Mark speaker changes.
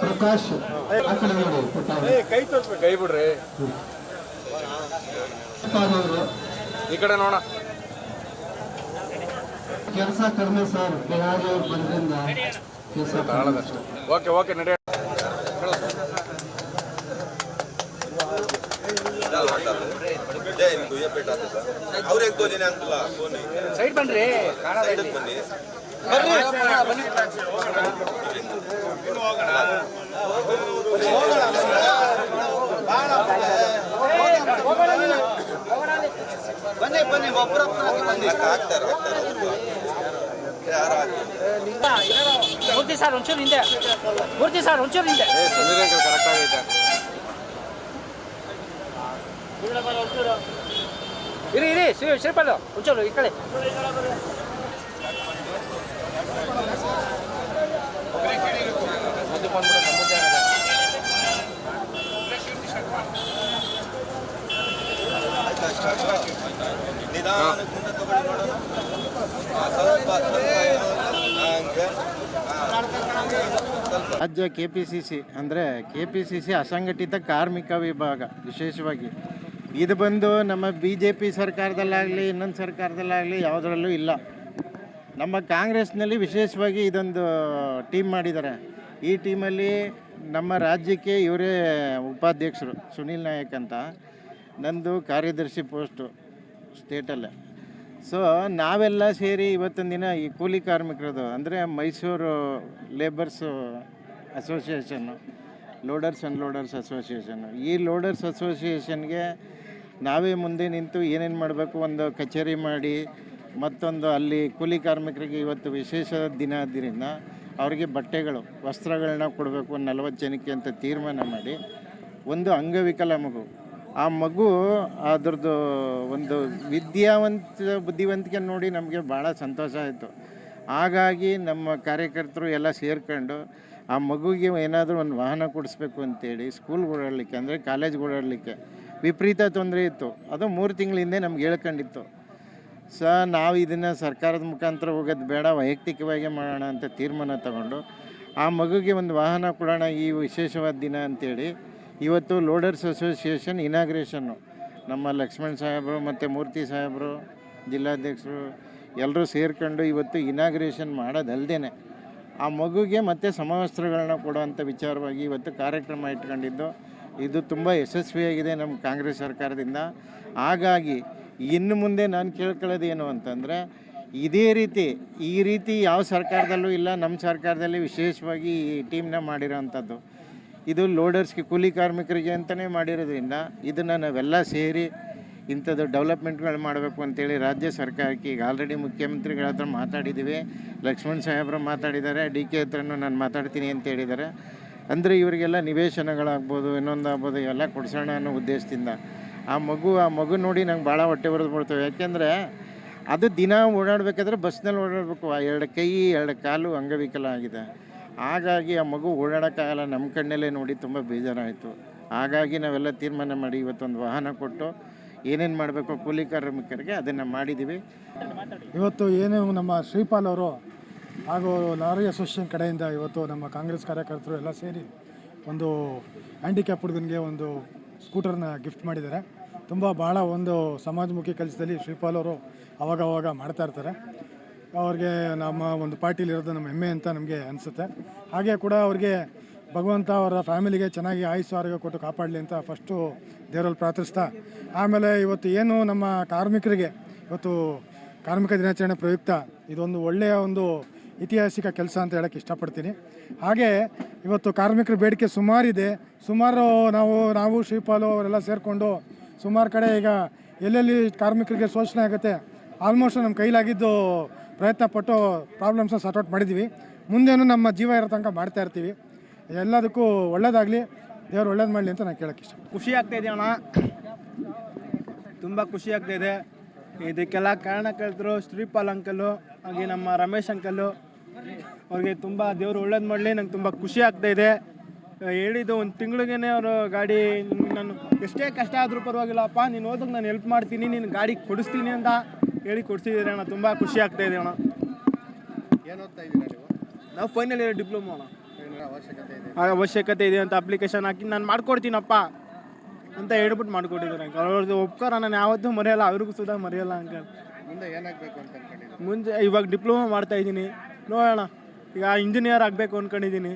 Speaker 1: ಪ್ರಕಾಶ್ ಆ ಕಡೆ ನೋಡಿ ಪುಟ್ಟ
Speaker 2: ಕೈ ತೋರಿಸ್ಬೇಕು ಕೈ ಬಿಡ್ರಿ. ಈ ಕಡೆ ನೋಡ
Speaker 1: ಕೆಲಸ ಕಡಿಮೆ ಸರ್ ಬಿಹಾರಿ ಅವ್ರು ಬಂದ್ರಿಂದ ಕೆಲಸ
Speaker 2: ಓಕೆ ಓಕೆ ನಡೆ.
Speaker 3: ಅವ್ರು ಹೇಗೆ ತೋಜಿನಿ ಅಂತಲ್ಲ
Speaker 2: ಸೈಡ್ ಬನ್ರಿ
Speaker 3: ಬನ್ನಿ
Speaker 4: ಬನ್ನಿ ಬನ್ನಿ ಒಬ್ಬರೊಬ್ಬರ ಬನ್ನಿ
Speaker 3: ಹಾಕ್ತಾರೆ ಹಾಕ್ತಾರೆ ಯಾರು ಹಾಕ್ತಾರೆ
Speaker 5: ಮೂರ್ತಿ ಸರ್ ಒಂಚೂರು ಹಿಂದೆ. ಮೂರ್ತಿ ಸರ್ ಒಂಚೂರು ಹಿಂದೆ.
Speaker 2: ಏ ಸುಂದರ ಅಂಕಲ್ ಕರೆಕ್ಟ್ ಆಗೈತೆ
Speaker 5: ಇರಿ ಇರಿ ಶ್ರೀ ಶ್ರೀಪಾದ ಒಂಚೂರು ಈ ಕಡೆ.
Speaker 6: ರಾಜ್ಯ ಕೆ ಪಿ ಸಿ ಸಿ ಅಂದರೆ ಕೆ ಪಿ ಸಿ ಸಿ ಅಸಂಘಟಿತ ಕಾರ್ಮಿಕ ವಿಭಾಗ ವಿಶೇಷವಾಗಿ. ಇದು ಬಂದು ನಮ್ಮ ಬಿ ಜೆ ಪಿ ಸರ್ಕಾರದಲ್ಲಾಗಲಿ, ಇನ್ನೊಂದು ಸರ್ಕಾರದಲ್ಲಾಗಲಿ ಯಾವುದರಲ್ಲೂ ಇಲ್ಲ. ನಮ್ಮ ಕಾಂಗ್ರೆಸ್ನಲ್ಲಿ ವಿಶೇಷವಾಗಿ ಇದೊಂದು ಟೀಮ್ ಮಾಡಿದ್ದಾರೆ. ಈ ಟೀಮಲ್ಲಿ ನಮ್ಮ ರಾಜ್ಯಕ್ಕೆ ಇವರೇ ಉಪಾಧ್ಯಕ್ಷರು ಸುನೀಲ್ ನಾಯಕ್ ಅಂತ. ನಂದು ಕಾರ್ಯದರ್ಶಿ ಪೋಸ್ಟು ಸ್ಟೇಟಲ್ಲೇ. ಸೊ, ನಾವೆಲ್ಲ ಸೇರಿ ಇವತ್ತಿನ ದಿನ ಈ ಕೂಲಿ ಕಾರ್ಮಿಕರದು ಅಂದರೆ Mysuru labours association loaders and loaders association ಈ ಲೋಡರ್ಸ್ ಅಸೋಸಿಯೇಷನ್ಗೆ ನಾವೇ ಮುಂದೆ ನಿಂತು ಏನೇನು ಮಾಡಬೇಕು ಒಂದು ಕಚೇರಿ ಮಾಡಿ ಮತ್ತೊಂದು ಅಲ್ಲಿ ಕೂಲಿ ಕಾರ್ಮಿಕರಿಗೆ ಇವತ್ತು ವಿಶೇಷ ದಿನ ಆದ್ದರಿಂದ ಅವರಿಗೆ ಬಟ್ಟೆಗಳು, ವಸ್ತ್ರಗಳನ್ನ ಕೊಡಬೇಕು, ನಲವತ್ತು ಜನಕ್ಕೆ ಅಂತ ತೀರ್ಮಾನ ಮಾಡಿ ಒಂದು ಅಂಗವಿಕಲ ಮಗು. ಆ ಮಗು ಅದ್ರದ್ದು ಒಂದು ವಿದ್ಯಾವಂತ, ಬುದ್ಧಿವಂತಿಕೆ ನೋಡಿ ನಮಗೆ ಭಾಳ ಸಂತೋಷ ಆಯಿತು. ಹಾಗಾಗಿ ನಮ್ಮ ಕಾರ್ಯಕರ್ತರು ಎಲ್ಲ ಸೇರ್ಕೊಂಡು ಆ ಮಗುಗೆ ಏನಾದರೂ ಒಂದು ವಾಹನ ಕೊಡಿಸ್ಬೇಕು ಅಂತೇಳಿ ಸ್ಕೂಲ್ಗೆ ಓಡಾಡಲಿಕ್ಕೆ, ಅಂದರೆ ಕಾಲೇಜ್ಗೆ ಓಡಾಡಲಿಕ್ಕೆ ವಿಪರೀತ ತೊಂದರೆ ಇತ್ತು. ಅದು ಮೂರು ತಿಂಗಳಿಂದೆ ನಮ್ಗೆ ಹೇಳ್ಕೊಂಡಿತ್ತು. ಸ, ನಾವು ಇದನ್ನು ಸರ್ಕಾರದ ಮುಖಾಂತರ ಹೋಗೋದು ಬೇಡ, ವೈಯಕ್ತಿಕವಾಗಿ ಮಾಡೋಣ ಅಂತ ತೀರ್ಮಾನ ತಗೊಂಡು, ಆ ಮಗುಗೆ ಒಂದು ವಾಹನ ಕೊಡೋಣ ಈ ವಿಶೇಷವಾದ ದಿನ ಅಂತೇಳಿ, ಇವತ್ತು ಲೋಡರ್ಸ್ ಅಸೋಸಿಯೇಷನ್ ಇನಾಗ್ರೇಷನ್ನು, ನಮ್ಮ ಲಕ್ಷ್ಮಣ್ ಸಾಹೇಬರು ಮತ್ತು ಮೂರ್ತಿ ಸಾಹೇಬರು, ಜಿಲ್ಲಾಧ್ಯಕ್ಷರು ಎಲ್ಲರೂ ಸೇರ್ಕೊಂಡು ಇವತ್ತು ಇನಾಗ್ರೇಷನ್ ಮಾಡೋದಲ್ದೇ ಆ ಮಗುಗೆ ಮತ್ತು ಸಮವಸ್ತ್ರಗಳನ್ನ ಕೊಡುವಂಥ ವಿಚಾರವಾಗಿ ಇವತ್ತು ಕಾರ್ಯಕ್ರಮ ಇಟ್ಕೊಂಡಿದ್ದು, ಇದು ತುಂಬ ಯಶಸ್ವಿಯಾಗಿದೆ ನಮ್ಮ ಕಾಂಗ್ರೆಸ್ ಸರ್ಕಾರದಿಂದ, ಹಾಗಾಗಿ ಇನ್ನು ಮುಂದೆ ನಾನು ಕೇಳ್ಕೊಳ್ಳೋದು ಏನು ಅಂತಂದರೆ, ಇದೇ ರೀತಿ, ಈ ರೀತಿ ಯಾವ ಸರ್ಕಾರದಲ್ಲೂ ಇಲ್ಲ ನಮ್ಮ ಸರ್ಕಾರದಲ್ಲಿ ವಿಶೇಷವಾಗಿ ಈ ಟೀಮ್ನ ಮಾಡಿರೋವಂಥದ್ದು ಇದು ಲೋಡರ್ಸ್ಗೆ ಕೂಲಿ ಕಾರ್ಮಿಕರಿಗೆ ಅಂತಲೇ ಮಾಡಿರೋದ್ರಿಂದ ಇದನ್ನು ನಾವೆಲ್ಲ ಸೇರಿ ಇಂಥದ್ದು ಡೆವಲಪ್ಮೆಂಟ್ಗಳು ಮಾಡಬೇಕು ಅಂತೇಳಿ ರಾಜ್ಯ ಸರ್ಕಾರಕ್ಕೆ ಈಗ ಆಲ್ರೆಡಿ ಮುಖ್ಯಮಂತ್ರಿಗಳ ಹತ್ರ ಮಾತಾಡಿದ್ದೀವಿ ಲಕ್ಷ್ಮಣ್ ಸಾಹೇಬ್ರು ಮಾತಾಡಿದ್ದಾರೆ, ಡಿ ಕೆ ಹತ್ರನೂ ನಾನು ಮಾತಾಡ್ತೀನಿ ಅಂತ ಹೇಳಿದ್ದಾರೆ. ಅಂದರೆ ಇವರಿಗೆಲ್ಲ ನಿವೇಶನಗಳಾಗ್ಬೋದು, ಇನ್ನೊಂದಾಗ್ಬೋದು ಎಲ್ಲ ಕೊಡಿಸೋಣ ಅನ್ನೋ ಉದ್ದೇಶದಿಂದ. ಆ ಮಗು ಆ ಮಗು ನೋಡಿ ನಂಗೆ ಭಾಳ ಹೊಟ್ಟೆ ಬರೆದು ಬಿಡ್ತೇವೆ. ಯಾಕೆಂದರೆ ಅದು ದಿನ ಓಡಾಡಬೇಕಾದ್ರೆ ಬಸ್ನಲ್ಲಿ ಓಡಾಡಬೇಕು. ಆ ಎರಡು ಕೈ, ಎರಡು ಕಾಲು ಅಂಗವಿಕಲ ಆಗಿದೆ. ಹಾಗಾಗಿ ಆ ಮಗು ಓಡಾಡೋಕ್ಕಾಗಲ್ಲ. ನಮ್ಮ ಕಣ್ಣಲ್ಲೇ ನೋಡಿ ತುಂಬ ಬೇಜಾರಾಯಿತು. ಹಾಗಾಗಿ ನಾವೆಲ್ಲ ತೀರ್ಮಾನ ಮಾಡಿ ಇವತ್ತೊಂದು ವಾಹನ ಕೊಟ್ಟು ಏನೇನು ಮಾಡಬೇಕು ಕೂಲಿ ಕಾರ್ಮಿಕರಿಗೆ ಅದನ್ನು ಮಾಡಿದ್ದೀವಿ
Speaker 7: ಇವತ್ತು ಏನು ನಮ್ಮ ಶ್ರೀಪಾಲ್ ಅವರು ಹಾಗೂ ಲಾರಿ ಅಸೋಸಿಯೇಷನ್ ಕಡೆಯಿಂದ ಇವತ್ತು ನಮ್ಮ ಕಾಂಗ್ರೆಸ್ ಕಾರ್ಯಕರ್ತರು ಎಲ್ಲ ಸೇರಿ ಒಂದು ಹ್ಯಾಂಡಿಕ್ಯಾಪ್ ಹುಡುಗನಿಗೆ ಒಂದು ಸ್ಕೂಟರ್ನ ಗಿಫ್ಟ್ ಮಾಡಿದ್ದಾರೆ. ತುಂಬ ಭಾಳ ಒಂದು ಸಮಾಜಮುಖಿ ಕೆಲಸದಲ್ಲಿ ಶ್ರೀಪಾಲ್ ಅವರು ಅವಾಗ ಅವಾಗ ಮಾಡ್ತಾ ಇರ್ತಾರೆ. ಅವ್ರಿಗೆ ನಮ್ಮ ಒಂದು ಪಾರ್ಟಿಲಿ ಇರೋದು ನಮ್ಮ ಹೆಮ್ಮೆ ಅಂತ ನಮಗೆ ಅನಿಸುತ್ತೆ. ಹಾಗೆ ಕೂಡ ಅವ್ರಿಗೆ ಭಗವಂತ ಅವರ ಫ್ಯಾಮಿಲಿಗೆ ಚೆನ್ನಾಗಿ ಆಯುಸ್ಸು, ಆರೋಗ್ಯ ಕೊಟ್ಟು ಕಾಪಾಡಲಿ ಅಂತ ಫಸ್ಟು ದೇವರಲ್ಲಿ ಪ್ರಾರ್ಥಿಸ್ತಾ, ಆಮೇಲೆ ಇವತ್ತು ಏನು ನಮ್ಮ ಕಾರ್ಮಿಕರಿಗೆ, ಇವತ್ತು ಕಾರ್ಮಿಕ ದಿನಾಚರಣೆ ಪ್ರಯುಕ್ತ ಇದೊಂದು ಒಳ್ಳೆಯ ಒಂದು ಐತಿಹಾಸಿಕ ಕೆಲಸ ಅಂತ ಹೇಳೋಕ್ಕೆ ಇಷ್ಟಪಡ್ತೀನಿ. ಹಾಗೆ ಇವತ್ತು ಕಾರ್ಮಿಕರ ಬೇಡಿಕೆ ಸುಮಾರಿದೆ. ಸುಮಾರು ನಾವು ನಾವು ಶ್ರೀಪಾಲು ಅವರೆಲ್ಲ ಸೇರಿಕೊಂಡು ಸುಮಾರು ಕಡೆ ಈಗ ಎಲ್ಲೆಲ್ಲಿ ಕಾರ್ಮಿಕರಿಗೆ ಶೋಷಣೆ ಆಗುತ್ತೆ ಆಲ್ಮೋಸ್ಟ್ ನಮ್ಮ ಕೈಲಾಗಿದ್ದು ಪ್ರಯತ್ನ ಪಟ್ಟು ಪ್ರಾಬ್ಲಮ್ಸ್ನ ಸಾರ್ಟ್ ಔಟ್ ಮಾಡಿದ್ದೀವಿ ಮುಂದೇನು ನಮ್ಮ ಜೀವ ಇರೋ ತನಕ ಮಾಡ್ತಾ ಇರ್ತೀವಿ. ಎಲ್ಲದಕ್ಕೂ ಒಳ್ಳೇದಾಗಲಿ. ದೇವರು ಒಳ್ಳೇದು ಮಾಡಲಿ ಅಂತ ನಾನು ಕೇಳೋಕ್ಕೆ ಇಷ್ಟ
Speaker 8: ಖುಷಿ ಆಗ್ತಾ ಇದೆ ಅಣ್ಣ. ತುಂಬ ಖುಷಿ ಆಗ್ತಾ ಇದೆ. ಇದಕ್ಕೆಲ್ಲ ಕಾರಣಕರ್ತರು ಶ್ರೀಪಾಲ್ ಅಂಕಲ್ಲು ಹಾಗೆ ನಮ್ಮ ರಮೇಶ್ ಅಂಕಲ್ಲು ಅವ್ರಿಗೆ ತುಂಬ ದೇವರು ಒಳ್ಳೇದು ಮಾಡಲಿ ನಂಗೆ ತುಂಬ ಖುಷಿ ಆಗ್ತಾ ಇದೆ. ಹೇಳಿದ್ದು ಒಂದು ತಿಂಗಳಿಗೇನೆ ಅವರು ಗಾಡಿ ನಾನು ಎಷ್ಟೇ ಕಷ್ಟ ಆದರೂ ಪರವಾಗಿಲ್ಲಪ್ಪ ನೀನು ಹೋದಾಗ ನಾನು ಹೆಲ್ಪ್ ಮಾಡ್ತೀನಿ ನೀನು ಗಾಡಿ ಕೊಡಿಸ್ತೀನಿ ಅಂತ ಹೇಳಿ ಕೊಡಿಸಿದ್ದೀರಿ ಅಣ್ಣ ತುಂಬ ಖುಷಿ ಆಗ್ತಾ ಇದೆ ಅಣ್ಣ. ನಾವು? ಫೈನಲ್ ಇಯರ್ ಡಿಪ್ಲೊಮಾ ಅಣ್ಣ.
Speaker 6: ಅವಶ್ಯಕತೆ ಇದೆ.
Speaker 8: ಆ ಅವಶ್ಯಕತೆ ಇದೆ ಅಂತ ಅಪ್ಲಿಕೇಶನ್ ಹಾಕಿ ನಾನು ಮಾಡ್ಕೊಡ್ತೀನಪ್ಪ ಅಂತ ಹೇಳ್ಬಿಟ್ಟು ಮಾಡ್ಕೊಟ್ಟಿದ್ದಾರೆ ಅಂಕಲ್ ಅವ್ರದ್ದು ಉಪಕಾರ ನಾನು ಯಾವತ್ತೂ ಮರೆಯಲ್ಲ ಅವ್ರಿಗೂ ಸುದಾ ಮರೆಯಲ್ಲ ಅಂಕಲ್
Speaker 6: ಮುಂದೆ ಏನಾಗಬೇಕು ಅಂತ
Speaker 8: ಮುಂಚೆ ಇವಾಗ ಡಿಪ್ಲೊಮಾ ಮಾಡ್ತಾ ಇದ್ದೀನಿ. ನೋಡೋಣ. ಈಗ ಇಂಜಿನಿಯರ್ ಆಗಬೇಕು ಅಂದ್ಕೊಂಡಿದ್ದೀನಿ